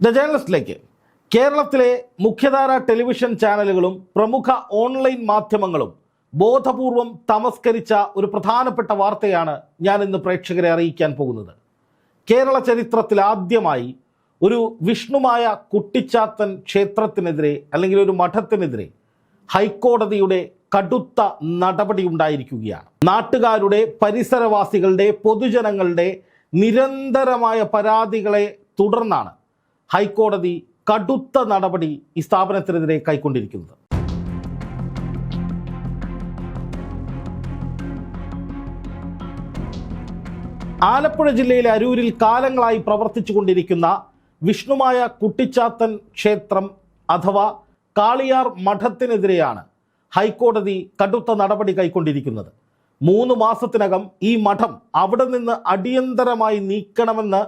The ജേർണലിസ്റ്റിലേക്ക് കേരളത്തിലെ മുഖ്യധാര television ചാനലുകളും പ്രമുഖ ഓൺലൈൻ മാധ്യമങ്ങളും ബോധപൂർവം തമസ്കരിച്ച ഒരു പ്രധാനപ്പെട്ട വാർത്തയാണ് ഞാൻ ഇന്ന് പ്രേക്ഷകരെ അറിയിക്കാൻ പോകുന്നത്. കേരള ചരിത്രത്തിൽ ആദ്യമായി ഒരു വിഷ്ണുമായ കുട്ടിച്ചാത്തൻ ക്ഷേത്രത്തിനെതിരെ അല്ലെങ്കിൽ ഒരു മഠത്തിനെതിരെ ഹൈക്കോടതിയുടെ കടുത്ത നടപടി ഉണ്ടായിരിക്കുകയാണ്. നാട്ടുകാരുടെ പരിസരവാസികളുടെ പൊതുജനങ്ങളുടെ നിരന്തരമായ പരാതികളെ തുടർന്നാണ് ഹൈക്കോടതി കടുത്ത നടപടി ഈ സ്ഥാപനത്തിനെതിരെ കൈക്കൊണ്ടിരിക്കുന്നത്. ആലപ്പുഴ ജില്ലയിലെ അരൂരിൽ കാലങ്ങളായി പ്രവർത്തിച്ചു കൊണ്ടിരിക്കുന്ന വിഷ്ണുമായ കുട്ടിച്ചാത്തൻ ക്ഷേത്രം അഥവാ കാളിയാർ മഠത്തിനെതിരെയാണ് ഹൈക്കോടതി കടുത്ത നടപടി കൈക്കൊണ്ടിരിക്കുന്നത്. മൂന്ന് മാസത്തിനകം ഈ മഠം അവിടെ നിന്ന് അടിയന്തരമായി നീക്കണമെന്ന്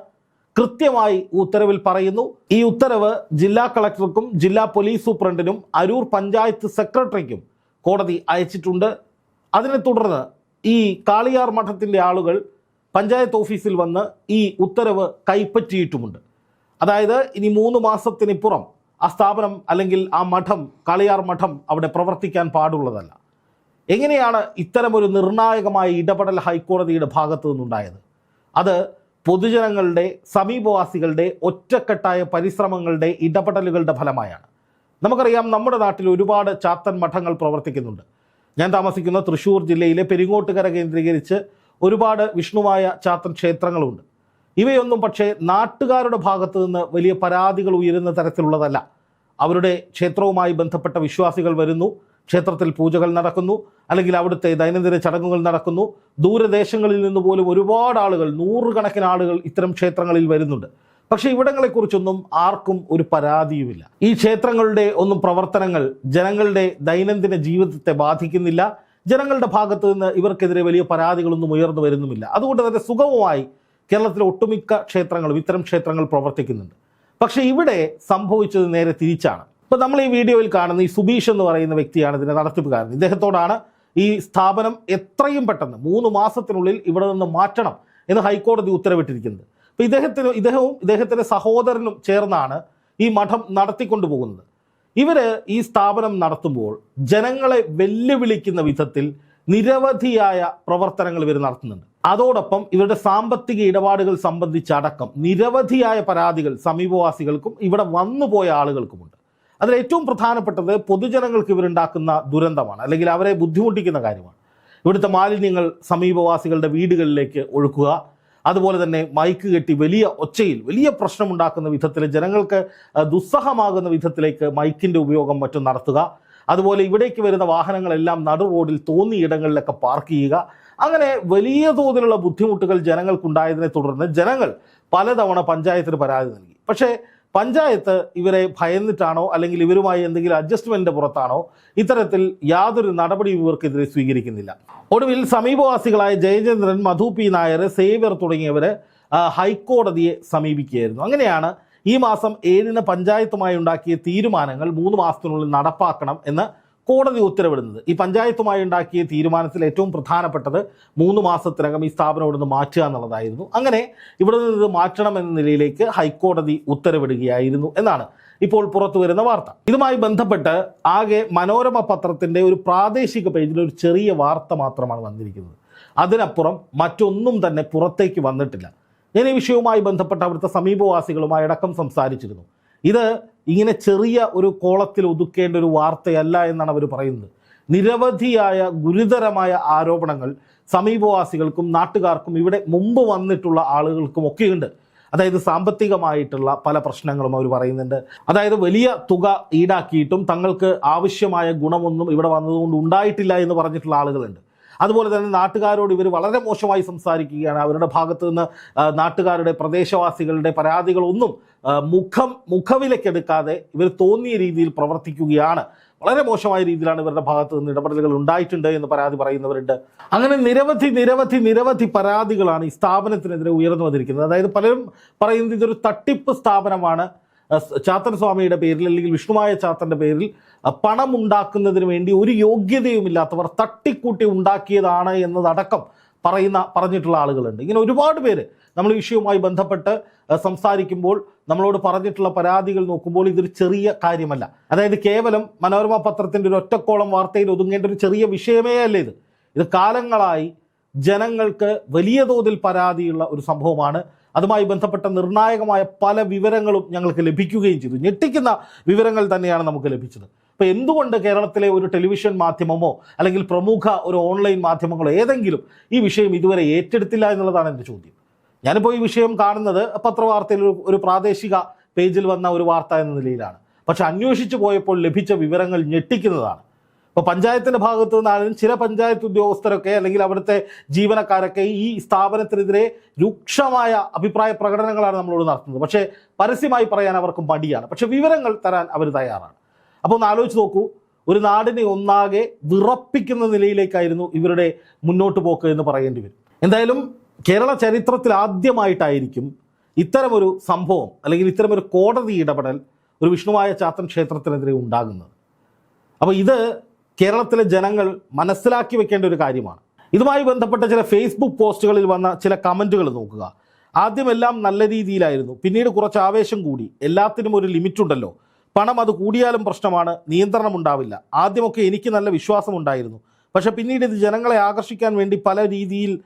കൃത്യമായി ഉത്തരവിൽ പറയുന്നു. ഈ ഉത്തരവ് ജില്ലാ കളക്ടർക്കും ജില്ലാ പോലീസ് സൂപ്രണ്ടിനും അരൂർ പഞ്ചായത്ത് സെക്രട്ടറിക്കും കോടതി അയച്ചിട്ടുണ്ട്. അതിനെ തുടർന്ന് ഈ കാളിയാർ മഠത്തിന്റെ ആളുകൾ പഞ്ചായത്ത് ഓഫീസിൽ വന്ന് ഈ ഉത്തരവ് കൈപ്പറ്റിയിട്ടുമുണ്ട്. അതായത് ഇനി മൂന്ന് മാസത്തിനിപ്പുറം ആ സ്ഥാപനം അല്ലെങ്കിൽ ആ മഠം കാളിയാർ മഠം അവിടെ പ്രവർത്തിക്കാൻ പാടുള്ളതല്ല. എങ്ങനെയാണ് ഇത്തരമൊരു നിർണായകമായ ഇടപെടൽ ഹൈക്കോടതിയുടെ ഭാഗത്തു നിന്നുണ്ടായത്? അത് പൊതുജനങ്ങളുടെ സമീപവാസികളുടെ ഒറ്റക്കെട്ടായ പരിശ്രമങ്ങളുടെ ഇടപെടലുകളുടെ ഫലമായാണ്. നമുക്കറിയാം നമ്മുടെ നാട്ടിൽ ഒരുപാട് ചാത്തൻ മഠങ്ങൾ പ്രവർത്തിക്കുന്നുണ്ട്. ഞാൻ താമസിക്കുന്ന തൃശ്ശൂർ ജില്ലയിലെ പെരിങ്ങോട്ടുകര കേന്ദ്രീകരിച്ച് ഒരുപാട് വിഷ്ണുവായ ചാത്തൻ ക്ഷേത്രങ്ങളുണ്ട്. ഇവയൊന്നും പക്ഷേ നാട്ടുകാരുടെ ഭാഗത്തു നിന്ന് വലിയ പരാതികൾ ഉയരുന്ന തരത്തിലുള്ളതല്ല. അവരുടെ ക്ഷേത്രവുമായി ബന്ധപ്പെട്ട വിശ്വാസികൾ വരുന്നു. ക്ഷേത്രത്തിൽ പൂജകൾ നടക്കുന്നു അല്ലെങ്കിൽ അവിടുത്തെ ദൈനംദിന ചടങ്ങുകൾ നടക്കുന്നു. ദൂരദേശങ്ങളിൽ നിന്ന് പോലും ഒരുപാട് ആളുകൾ നൂറുകണക്കിന് ആളുകൾ ഇത്തരം ക്ഷേത്രങ്ങളിൽ വരുന്നുണ്ട്. പക്ഷേ ഇവിടങ്ങളെക്കുറിച്ചൊന്നും ആർക്കും ഒരു പരാതിയുമില്ല. ഈ ക്ഷേത്രങ്ങളുടെ ഒന്നും പ്രവർത്തനങ്ങൾ ജനങ്ങളുടെ ദൈനംദിന ജീവിതത്തെ ബാധിക്കുന്നില്ല. ജനങ്ങളുടെ ഭാഗത്ത് നിന്ന് ഇവർക്കെതിരെ വലിയ പരാതികളൊന്നും ഉയർന്നു വരുന്നുമില്ല. അതുകൊണ്ട് തന്നെ സുഗമമായി കേരളത്തിലെ ഒട്ടുമിക്ക ക്ഷേത്രങ്ങളും ഇത്തരം ക്ഷേത്രങ്ങൾ പ്രവർത്തിക്കുന്നുണ്ട്. പക്ഷേ ഇവിടെ സംഭവിച്ചത് നേരെ തിരിച്ചാണ്. ഇപ്പം നമ്മൾ ഈ വീഡിയോയിൽ കാണുന്ന ഈ സുബീഷ് എന്ന് പറയുന്ന വ്യക്തിയാണ് ഇതിന്റെ നടത്തിപ്പുകാരൻ ഇദ്ദേഹത്തോടാണ് ഈ സ്ഥാപനം എത്രയും പെട്ടെന്ന് മൂന്ന് മാസത്തിനുള്ളിൽ ഇവിടെ നിന്ന് മാറ്റണം എന്ന് ഹൈക്കോടതി ഉത്തരവിട്ടിരിക്കുന്നത്. അപ്പോൾ ഇദ്ദേഹത്തിന് ഇദ്ദേഹവും ഇദ്ദേഹത്തിന്റെ സഹോദരനും ചേർന്നാണ് ഈ മഠം നടത്തിക്കൊണ്ടു പോകുന്നത് ഇവർ ഈ സ്ഥാപനം നടത്തുമ്പോൾ ജനങ്ങളെ വെല്ലുവിളിക്കുന്ന വിധത്തിൽ നിരവധിയായ പ്രവർത്തനങ്ങൾ ഇവർ നടത്തുന്നുണ്ട്. അതോടൊപ്പം ഇവരുടെ സാമ്പത്തിക ഇടപാടുകൾ സംബന്ധിച്ചടക്കം നിരവധിയായ പരാതികൾ സമീപവാസികൾക്കും ഇവിടെ വന്നുപോയ ആളുകൾക്കുമുണ്ട്. അതിൽ ഏറ്റവും പ്രധാനപ്പെട്ടത് പൊതുജനങ്ങൾക്ക് ഇവരുണ്ടാക്കുന്ന ദുരന്തമാണ് അല്ലെങ്കിൽ അവരെ ബുദ്ധിമുട്ടിക്കുന്ന കാര്യമാണ്. ഇവിടുത്തെ മാലിന്യങ്ങൾ സമീപവാസികളുടെ വീടുകളിലേക്ക് ഒഴുക്കുക അതുപോലെ തന്നെ മൈക്ക് കെട്ടി വലിയ ഒച്ചയിൽ വലിയ പ്രശ്നമുണ്ടാക്കുന്ന വിധത്തിൽ ജനങ്ങൾക്ക് ദുസ്സഹമാകുന്ന വിധത്തിലേക്ക് മൈക്കിന്റെ ഉപയോഗം മറ്റും നടത്തുക. അതുപോലെ ഇവിടേക്ക് വരുന്ന വാഹനങ്ങളെല്ലാം നടു റോഡിൽ തോന്നിയ ഇടങ്ങളിലൊക്കെ പാർക്ക് ചെയ്യുക. അങ്ങനെ വലിയ തോതിലുള്ള ബുദ്ധിമുട്ടുകൾ ജനങ്ങൾക്കുണ്ടായതിനെ തുടർന്ന് ജനങ്ങൾ പലതവണ പഞ്ചായത്തിന് പരാതി നൽകി. പക്ഷേ പഞ്ചായത്ത് ഇവരെ ഭയന്നിട്ടാണോ അല്ലെങ്കിൽ ഇവരുമായി എന്തെങ്കിലും അഡ്ജസ്റ്റ്മെന്റ് പുറത്താണോ? ഇത്തരത്തിൽ യാതൊരു നടപടിയും ഇവർക്കെതിരെ സ്വീകരിക്കുന്നില്ല. ഒടുവിൽ സമീപവാസികളായ ജയചന്ദ്രൻ മധു പി നായർ സേവ്യർ തുടങ്ങിയവർ ഹൈക്കോടതിയെ സമീപിക്കുകയായിരുന്നു. അങ്ങനെയാണ് ഈ മാസം ഏഴിന് പഞ്ചായത്തുമായി ഉണ്ടാക്കിയ തീരുമാനങ്ങൾ മൂന്ന് മാസത്തിനുള്ളിൽ നടപ്പാക്കണം എന്ന് കോടതി ഉത്തരവിടുന്നത്. ഈ പഞ്ചായത്തുമായി ഉണ്ടാക്കിയ തീരുമാനത്തിൽ ഏറ്റവും പ്രധാനപ്പെട്ടത് മൂന്ന് മാസത്തിനകം ഈ സ്ഥാപനം ഇവിടുന്ന് മാറ്റുക എന്നുള്ളതായിരുന്നു. അങ്ങനെ ഇവിടെ നിന്ന് ഇത് മാറ്റണം എന്ന നിലയിലേക്ക് ഹൈക്കോടതി ഉത്തരവിടുകയായിരുന്നു എന്നാണ് ഇപ്പോൾ പുറത്തു വരുന്ന വാർത്ത. ഇതുമായി ബന്ധപ്പെട്ട് ആകെ മനോരമ പത്രത്തിന്റെ ഒരു പ്രാദേശിക പേജിൽ ഒരു ചെറിയ വാർത്ത മാത്രമാണ് വന്നിരിക്കുന്നത്. അതിനപ്പുറം മറ്റൊന്നും തന്നെ പുറത്തേക്ക് വന്നിട്ടില്ല. ഞാൻ ഈ വിഷയവുമായി ബന്ധപ്പെട്ട് അവിടുത്തെ സമീപവാസികളുമായി അടക്കം സംസാരിച്ചിരുന്നു. ഇത് ഇങ്ങനെ ചെറിയ ഒരു കോളത്തിൽ ഒതുക്കേണ്ട ഒരു വാർത്തയല്ല എന്നാണ് അവർ പറയുന്നത്. നിരവധിയായ ഗുരുതരമായ ആരോപണങ്ങൾ സമീപവാസികൾക്കും നാട്ടുകാർക്കും ഇവിടെ മുമ്പ് വന്നിട്ടുള്ള ആളുകൾക്കും ഒക്കെയുണ്ട്. അതായത് സാമ്പത്തികമായിട്ടുള്ള പല പ്രശ്നങ്ങളും അവർ പറയുന്നുണ്ട്. അതായത് വലിയ തുക ഈടാക്കിയിട്ടും തങ്ങൾക്ക് ആവശ്യമായ ഗുണമൊന്നും ഇവിടെ വന്നതുകൊണ്ട് ഉണ്ടായിട്ടില്ല എന്ന് പറഞ്ഞിട്ടുള്ള ആളുകളുണ്ട്. അതുപോലെ തന്നെ നാട്ടുകാരോട് ഇവർ വളരെ മോശമായി സംസാരിക്കുകയാണ്. അവരുടെ ഭാഗത്ത് നിന്ന് നാട്ടുകാരുടെ പ്രദേശവാസികളുടെ പരാതികളൊന്നും മുഖം മുഖവിലക്കെടുക്കാതെ ഇവർ തോന്നിയ രീതിയിൽ പ്രവർത്തിക്കുകയാണ്. വളരെ മോശമായ രീതിയിലാണ് ഇവരുടെ ഭാഗത്ത് നിന്ന് ഇടപെടലുകൾ ഉണ്ടായിട്ടുണ്ട് എന്ന് പരാതി പറയുന്നവരുണ്ട്. അങ്ങനെ നിരവധി നിരവധി നിരവധി പരാതികളാണ് ഈ സ്ഥാപനത്തിനെതിരെ ഉയർന്നു വന്നിരിക്കുന്നത്. അതായത് പലരും പറയുന്നത് ഇതൊരു തട്ടിപ്പ് സ്ഥാപനമാണ്. ചാത്തൻ സ്വാമിയുടെ പേരിൽ അല്ലെങ്കിൽ വിഷ്ണുമായ ചാത്തന്റെ പേരിൽ പണം ഉണ്ടാക്കുന്നതിന് വേണ്ടി ഒരു യോഗ്യതയുമില്ലാത്തവർ തട്ടിക്കൂട്ടി ഉണ്ടാക്കിയതാണ് എന്നതടക്കം പറയുന്ന പറഞ്ഞിട്ടുള്ള ആളുകളുണ്ട്. ഇങ്ങനെ ഒരുപാട് പേര് നമ്മൾ ഈ വിഷയവുമായി ബന്ധപ്പെട്ട് സംസാരിക്കുമ്പോൾ നമ്മളോട് പറഞ്ഞിട്ടുള്ള പരാതികൾ നോക്കുമ്പോൾ ഇതൊരു ചെറിയ കാര്യമല്ല. അതായത് കേവലം മനോരമ പത്രത്തിന്റെ ഒരു ഒറ്റക്കോളം വാർത്തയിൽ ഒതുങ്ങേണ്ട ഒരു ചെറിയ വിഷയമേ അല്ല ഇത്. ഇത് കാലങ്ങളായി ജനങ്ങൾക്ക് വലിയ തോതിൽ പരാതിയുള്ള ഒരു സംഭവമാണ് അതുമായി ബന്ധപ്പെട്ട നിർണായകമായ പല വിവരങ്ങളും ഞങ്ങൾക്ക് ലഭിക്കുകയും ചെയ്തു. ഞെട്ടിക്കുന്ന വിവരങ്ങൾ തന്നെയാണ് നമുക്ക് ലഭിച്ചത്. അപ്പോൾ എന്തുകൊണ്ട് കേരളത്തിലെ ഒരു ടെലിവിഷൻ മാധ്യമമോ അല്ലെങ്കിൽ പ്രമുഖ ഒരു ഓൺലൈൻ മാധ്യമങ്ങളോ ഏതെങ്കിലും ഈ വിഷയം ഇതുവരെ ഏറ്റെടുത്തില്ല എന്നുള്ളതാണ് എന്റെ ചോദ്യം. ഞാനിപ്പോൾ ഈ വിഷയം കാണുന്നത് പത്രവാർത്തയിൽ ഒരു- പ്രാദേശിക പേജിൽ വന്ന ഒരു വാർത്ത എന്ന നിലയിലാണ്. പക്ഷെ അന്വേഷിച്ചു പോയപ്പോൾ ലഭിച്ച വിവരങ്ങൾ ഞെട്ടിക്കുന്നതാണ്. ഇപ്പോൾ പഞ്ചായത്തിന്റെ ഭാഗത്തു നിന്നാലും ചില പഞ്ചായത്ത് ഉദ്യോഗസ്ഥരൊക്കെ അല്ലെങ്കിൽ അവിടുത്തെ ജീവനക്കാരൊക്കെ ഈ സ്ഥാപനത്തിനെതിരെ രൂക്ഷമായ അഭിപ്രായ പ്രകടനങ്ങളാണ് നമ്മളോട് നടത്തുന്നത്. പക്ഷേ പരസ്യമായി പറയാൻ അവർക്ക് മടിയാണ്. പക്ഷേ വിവരങ്ങൾ തരാൻ അവർ തയ്യാറാണ്. അപ്പോൾ ഒന്ന് ആലോചിച്ച് നോക്കൂ. ഒരു നാടിനെ ഒന്നാകെ വിറപ്പിക്കുന്ന നിലയിലേക്കായിരുന്നു ഇവരുടെ മുന്നോട്ട് പോക്ക് എന്ന് പറയേണ്ടി വരും. എന്തായാലും കേരള ചരിത്രത്തിൽ ആദ്യമായിട്ടായിരിക്കും ഇത്തരമൊരു സംഭവം അല്ലെങ്കിൽ ഇത്തരമൊരു കോടതി ഇടപെടൽ ഒരു വിഷ്ണുവായ ചാത്തൻ ക്ഷേത്രത്തിനെതിരെ ഉണ്ടാകുന്നത്. അപ്പോൾ ഇത് കേരളത്തിലെ ജനങ്ങൾ മനസ്സിലാക്കി വെക്കേണ്ട ഒരു കാര്യമാണ്. ഇതുമായി ബന്ധപ്പെട്ട ചില ഫേസ്ബുക്ക് പോസ്റ്റുകളിൽ വന്ന ചില കമന്റുകൾ നോക്കുക. ആദ്യമെല്ലാം നല്ല രീതിയിലായിരുന്നു. പിന്നീട് കുറച്ച് ആവേശം കൂടി. എല്ലാത്തിനും ഒരു ലിമിറ്റ് ഉണ്ടല്ലോ. പണം അത് കൂടിയാലും പ്രശ്നമാണ്. നിയന്ത്രണം ഉണ്ടാവില്ല. ആദ്യമൊക്കെ എനിക്ക് നല്ല വിശ്വാസം ഉണ്ടായിരുന്നു. പക്ഷെ പിന്നീട് ഇത് ജനങ്ങളെ ആകർഷിക്കാൻ വേണ്ടി പല രീതിയിൽ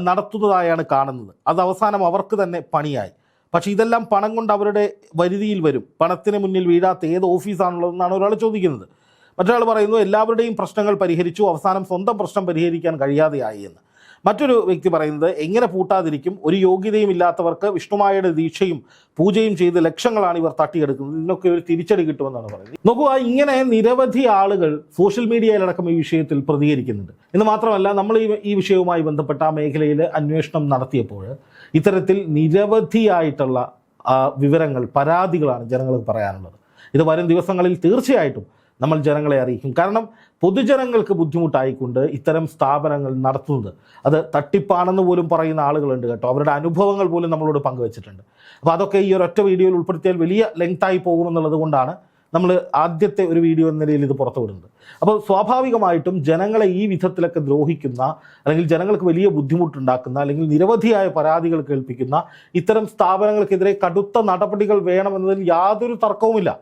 നടത്തുന്നതായാണ് കാണുന്നത്. അത് അവസാനം അവർക്ക് തന്നെ പണിയായി. പക്ഷേ ഇതെല്ലാം പണം കൊണ്ട് അവരുടെ വരുതിയിൽ വരും. പണത്തിന് മുന്നിൽ വീഴാത്ത ഏത് ഓഫീസാണുള്ളതെന്നാണ് ഒരാൾ ചോദിക്കുന്നത്. മറ്റൊരാൾ പറയുന്നു എല്ലാവരുടെയും പ്രശ്നങ്ങൾ പരിഹരിച്ചു അവസാനം സ്വന്തം പ്രശ്നം പരിഹരിക്കാൻ കഴിയാതെയായി എന്ന്. മറ്റൊരു വ്യക്തി പറയുന്നത് എങ്ങനെ പൂട്ടാതിരിക്കും? ഒരു യോഗ്യതയും ഇല്ലാത്തവർക്ക് വിഷ്ണുമായയുടെ ദീക്ഷയും പൂജയും ചെയ്ത് ലക്ഷങ്ങളാണ് ഇവർ തട്ടിയെടുക്കുന്നത്. ഇതിനൊക്കെ ഒരു തിരിച്ചടി കിട്ടുമെന്നാണ് പറയുന്നത്. നോക്കുക ഇങ്ങനെ നിരവധി ആളുകൾ സോഷ്യൽ മീഡിയയിലടക്കം ഈ വിഷയത്തിൽ പ്രതികരിക്കുന്നുണ്ട്. എന്ന് മാത്രമല്ല നമ്മൾ ഈ വിഷയവുമായി ബന്ധപ്പെട്ട ആ മേഖലയിൽ അന്വേഷണം നടത്തിയപ്പോൾ ഇത്തരത്തിൽ നിരവധിയായിട്ടുള്ള വിവരങ്ങൾ പരാതികളാണ് ജനങ്ങൾക്ക് പറയാനുള്ളത്. ഇത് വരും ദിവസങ്ങളിൽ തീർച്ചയായിട്ടും നമ്മൾ ജനങ്ങളെ അറിയിക്കും. കാരണം പൊതുജനങ്ങൾക്ക് ബുദ്ധിമുട്ടായിക്കൊണ്ട് ഇത്തരം സ്ഥാപനങ്ങൾ നടത്തുന്നത്. അത് തട്ടിപ്പാണെന്ന് പോലും പറയുന്ന ആളുകളുണ്ട് കേട്ടോ. അവരുടെ അനുഭവങ്ങൾ പോലും നമ്മളോട് പങ്കുവച്ചിട്ടുണ്ട്. അപ്പോൾ അതൊക്കെ ഈ ഒരൊറ്റ വീഡിയോയിൽ ഉൾപ്പെടുത്തിയാൽ വലിയ ലെങ്തായി പോകുമെന്നുള്ളത് കൊണ്ടാണ് നമ്മൾ ആദ്യത്തെ ഒരു വീഡിയോ എന്ന നിലയിൽ ഇത് പുറത്തുവിടുന്നത്. അപ്പോൾ സ്വാഭാവികമായിട്ടും ജനങ്ങളെ ഈ വിധത്തിലൊക്കെ ദ്രോഹിക്കുന്ന അല്ലെങ്കിൽ ജനങ്ങൾക്ക് വലിയ ബുദ്ധിമുട്ടുണ്ടാക്കുന്ന അല്ലെങ്കിൽ നിരവധിയായ പരാതികൾ കേൾപ്പിക്കുന്ന ഇത്തരം സ്ഥാപനങ്ങൾക്കെതിരെ കടുത്ത നടപടികൾ വേണമെന്നതിൽ യാതൊരു തർക്കവുമില്ല.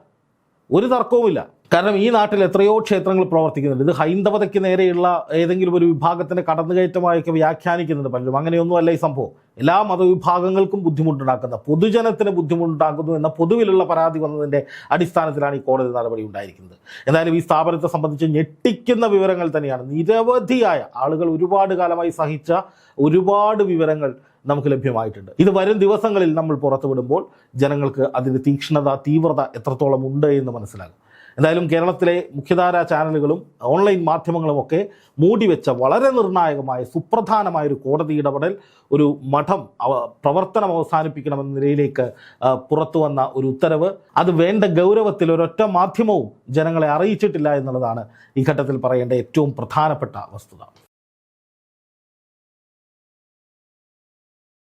ഒരു തർക്കവുമില്ല. കാരണം ഈ നാട്ടിൽ എത്രയോ ക്ഷേത്രങ്ങൾ പ്രവർത്തിക്കുന്നുണ്ട്. ഇത് ഹൈന്ദവതയ്ക്ക് നേരെയുള്ള ഏതെങ്കിലും ഒരു വിഭാഗത്തിന്റെ കടന്നുകയറ്റമായൊക്കെ വ്യാഖ്യാനിക്കുന്നുണ്ട് പലരും. അങ്ങനെയൊന്നുമല്ല ഈ സംഭവം. എല്ലാ മതവിഭാഗങ്ങൾക്കും ബുദ്ധിമുട്ടുണ്ടാക്കുന്ന പൊതുജനത്തിന് ബുദ്ധിമുട്ടുണ്ടാക്കുന്നു എന്ന പൊതുവിലുള്ള പരാതി വന്നതിന്റെ അടിസ്ഥാനത്തിലാണ് ഈ കോടതി നടപടി ഉണ്ടായിരിക്കുന്നത്. എന്തായാലും ഈ സ്ഥാപനത്തെ സംബന്ധിച്ച് ഞെട്ടിക്കുന്ന വിവരങ്ങൾ തന്നെയാണ്. നിരവധിയായ ആളുകൾ ഒരുപാട് കാലമായി സഹിച്ച ഒരുപാട് വിവരങ്ങൾ നമുക്ക് ലഭ്യമായിട്ടുണ്ട്. ഇത് വരും ദിവസങ്ങളിൽ നമ്മൾ പുറത്തുവിടുമ്പോൾ ജനങ്ങൾക്ക് അതിന്റെ തീക്ഷ്ണത തീവ്രത എത്രത്തോളം ഉണ്ട് എന്ന് മനസ്സിലാകും. എന്തായാലും കേരളത്തിലെ മുഖ്യധാരാ ചാനലുകളും ഓൺലൈൻ മാധ്യമങ്ങളും ഒക്കെ മൂടിവെച്ച വളരെ നിർണായകമായ സുപ്രധാനമായ ഒരു കോടതി ഇടപെടൽ ഒരു മഠം പ്രവർത്തനം അവസാനിപ്പിക്കണമെന്ന നിലയിലേക്ക് പുറത്തു വന്ന ഒരു ഉത്തരവ്. അത് വേണ്ട ഗൗരവത്തിൽ ഒരൊറ്റ മാധ്യമവും ജനങ്ങളെ അറിയിച്ചിട്ടില്ല എന്നുള്ളതാണ് ഈ ഘട്ടത്തിൽ പറയേണ്ട ഏറ്റവും പ്രധാനപ്പെട്ട വസ്തുത.